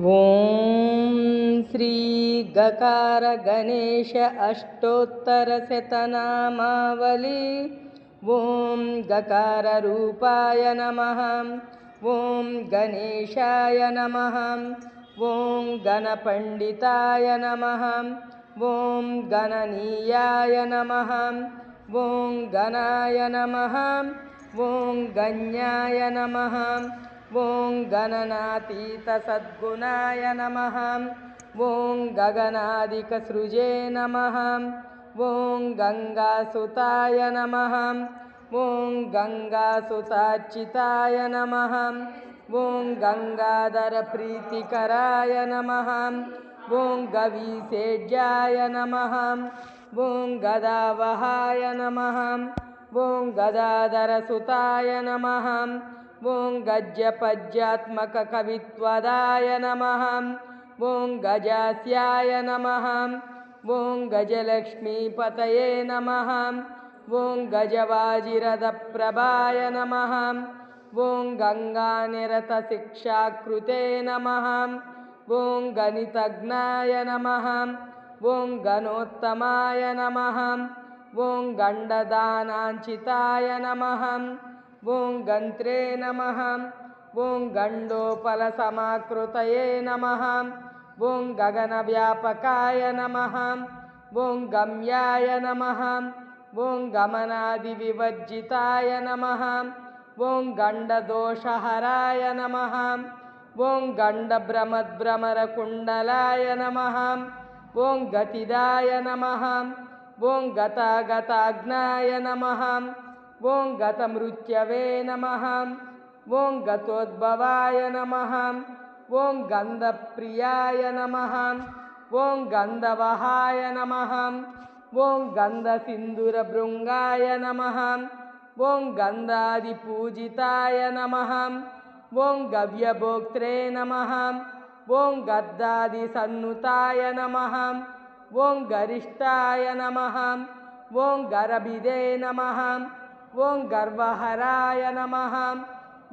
ॐ श्रीगकारगणेश अष्टोत्तरशतनामावली ॐ गकाररूपाय नमः। ॐ गणेशाय नमः। ॐ गणपण्डिताय नमः। ॐ गणनीयाय नमः। ॐ गणाय नमः। ॐ गण्याय नमः ॐ गणनातीतसद्गुणाय नमः। ॐ गगनादिकसृजे नमः। ॐ गङ्गासुताय नमः। ॐ गङ्गासुतार्चिताय नमः। ॐ गङ्गाधरप्रीतिकराय नमः। ॐ गवीसेढ्याय नमः। ॐ गदावहाय नमः। ॐ गदाधरसुताय नमः ॐ गज्जपज्यात्मककवित्वदाय नमः। ॐ गजास्याय नमः। ॐ गजलक्ष्मीपतये नमः। ॐ गजवाजिरथप्रभाय नमः। ॐ गङ्गानिरतशिक्षाकृते नमः। ॐ गणितज्ञाय नमः। ॐ गणोत्तमाय नमः। ॐ गण्डदानाञ्चिताय नमः ॐ गन्त्रे नमः ॐ गण्डोपलसमाकृतये नमः ॐ गगनव्यापकाय नमः ॐ गम्याय नमः ॐ गमनादिविवर्जिताय नमः ॐ गण्डदोषहराय नमः ॐ गण्डभ्रमद्भ्रमरकुण्डलाय नमः ॐ गतिदाय नमः ॐ गतागताग्नाय नमः ॐ गतमृत्यवे नमः। ॐ गतोद्भवाय नमः। ॐ गन्धप्रियाय नमः। ॐ गन्धवहाय नमः। ॐ गन्धसिन्दुरभृङ्गाय नमः। ॐ गन्धादिपूजिताय नमः। ॐ गव्यभोक्त्रे नमः। ॐ गद्दादिसन्नुताय नमः। ॐ गरिष्ठाय नमः। ॐ गरभिदे नमः ॐ गर्वहराय नमः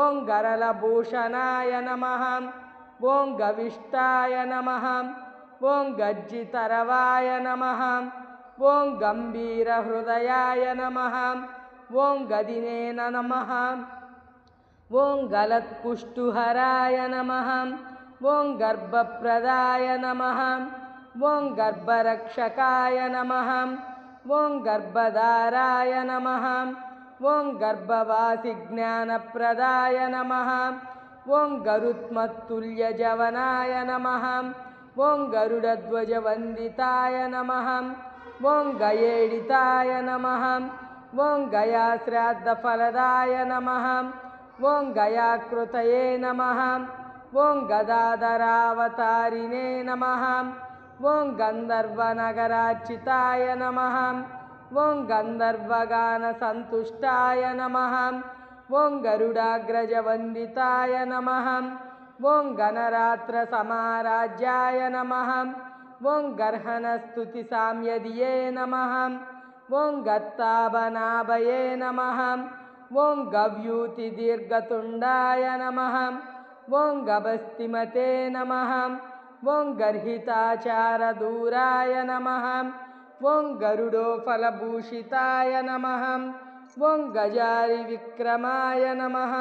ॐ गरलभूषणाय नमः ॐ गविष्ठाय नमः ॐ गज्जितरवाय नमः ॐ गम्भीरहृदयाय नमः ॐ गदिनेन नमः ॐ गलत्पुष्टुहराय नमः ॐ गर्भप्रदाय नमः ॐ गर्भरक्षकाय नमः ॐ गर्भधाराय नमः ॐ गर्भवासिज्ञानप्रदाय नमः। ॐ गरुत्मत्तुल्यजवनाय नमः। ॐ गरुडध्वजवन्दिताय नमः। ॐ गयेडिताय नमः। ॐ गयाश्राद्धफलदाय नमः। ॐ गयाकृतये नमः। ॐ गदाधरावतारिणे नमः। ॐ गन्धर्वनगरार्चिताय नमः ॐ गन्धर्वगानसन्तुष्टाय नमः। ॐ गरुडाग्रजवन्दिताय नमः। ॐ गणरात्रसमाराज्याय नमः। ॐ गर्हणस्तुतिसाम्यदिये नमः। ॐ गत्ताभनाभये नमः। ॐ गव्यूतिदीर्घतुण्डाय नमः। ॐ गभस्तिमते नमः। ॐ गर्हिताचारदूराय नमः ॐ गरुडोफलभूषिताय नमः। ॐ गजारिविक्रमाय नमः।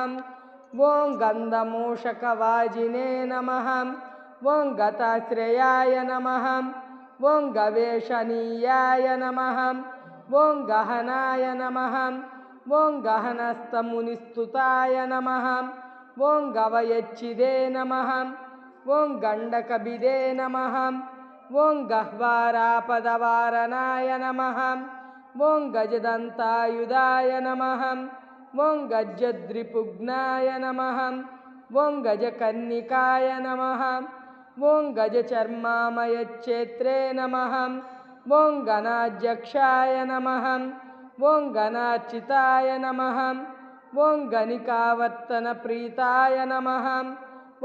ॐ गन्धमूषकवाजिने नमः। ॐ गताश्रयाय नमः। ॐ गवेषणीयाय नमः। ॐ गहनाय नमः। ॐ गहनस्तमुनिस्तुताय नमः। ॐ गवयच्चिदे नमः। ॐ गण्डकबिदे नमः ॐ गह्वारापदवारणाय नमः। ॐ गजदन्तायुधाय नमः। ॐ गजद्रिपुग्नाय नमः। ॐ गजकर्णिकाय नमः। ॐ गजचर्मामयच्छेत्रे नमः। ॐ गणाध्यक्षाय नमः। ॐ गणार्चिताय नमः। ॐ गणिकावर्तनप्रीताय नमः।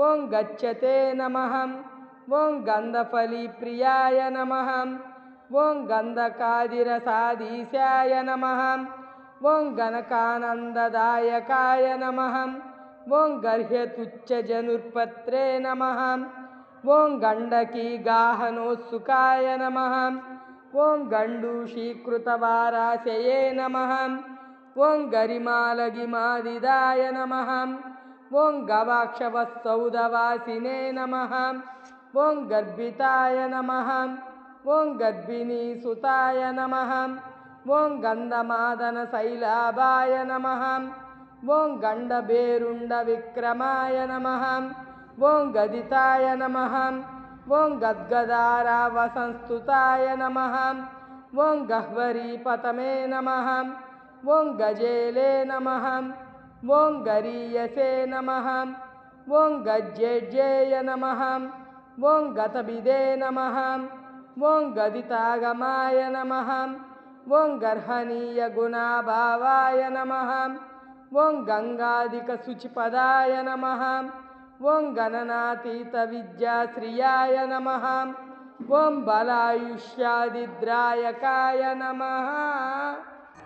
ॐ गच्छते नमः ॐ गन्धफलीप्रियाय नमः। ॐ गन्धकादिरसाधीशाय नमः। ॐ गणकानन्ददायकाय नमः। ॐ गर्ह्यतुच्छजनुर्पत्रे नमः। ॐ गण्डकीगाहनोत्सुकाय नमः। ॐ गण्डूषीकृतवाराशये नमः। ॐ गरिमालगिमादिदाय नमः। ॐ गवाक्षवत्सौदवासिने नमः। ॐ गर्भिताय नमः। ॐ गर्भिणीसुताय नमः। ॐ गन्धमादनशैलाभाय नमः। ॐ गण्डभेरुण्डविक्रमाय नमः। ॐ गदिताय नमः। ॐ गद्गदारावसंस्तुताय नमः। ॐ गह्वरीपतमे नमः। ॐ गजेले नमः। ॐ गरीयसे नमः। ॐ गज्जेज्येय नमः। वों गतबिदे नमः। वों गदितागमाय नमः। वों गर्हणीयगुणाभावाय नमः। वों गङ्गादिकशुचिपदाय नमः। वों गणनातीतविद्याश्रियाय नमः। वों बलायुष्यादिद्रायकाय नमः।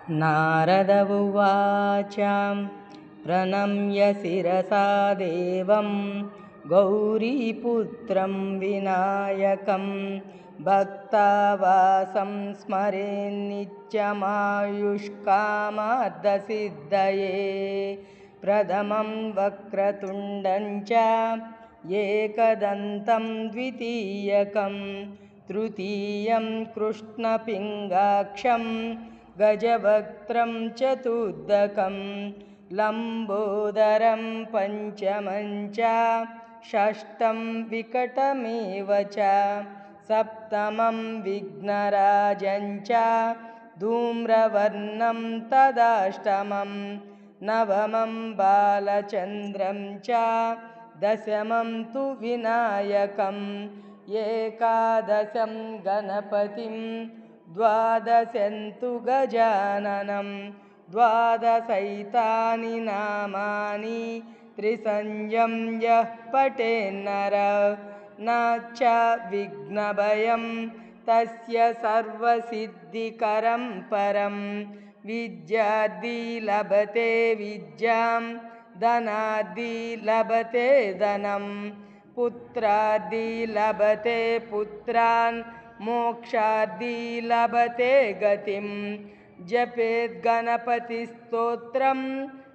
नारद उवाच। प्रणम्य शिरसा देवम्। गौरीपुत्रं विनायकं भक्तावासं स्मरेन्नित्यमायुष्कामार्धसिद्धये प्रथमं वक्रतुण्डं च एकदन्तं द्वितीयकं तृतीयं कृष्णपिङ्गाक्षं गजवक्त्रं चतुर्दकं लम्बोदरं पञ्चमं च षष्ठं विकटमेव च सप्तमं विघ्नराजं च धूम्रवर्णं तदाष्टमं नवमं बालचन्द्रं च दशमं तु विनायकम् एकादशं गणपतिं द्वादशन्तु गजाननं द्वादशैतानि नामानि त्रिसंज्ञं यः पठेन्नर न च विघ्नभयं तस्य सर्वसिद्धिकरं परं। विद्यार्थी लभते विद्यां धनार्थी लभते धनं। पुत्रार्थी लभते पुत्रान् मोक्षार्थी लभते गतिं। जपेत् गणपतिस्तोत्रं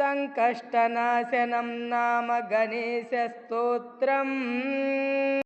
सङ्कष्टनाशनं नाम गणेशस्तोत्रम्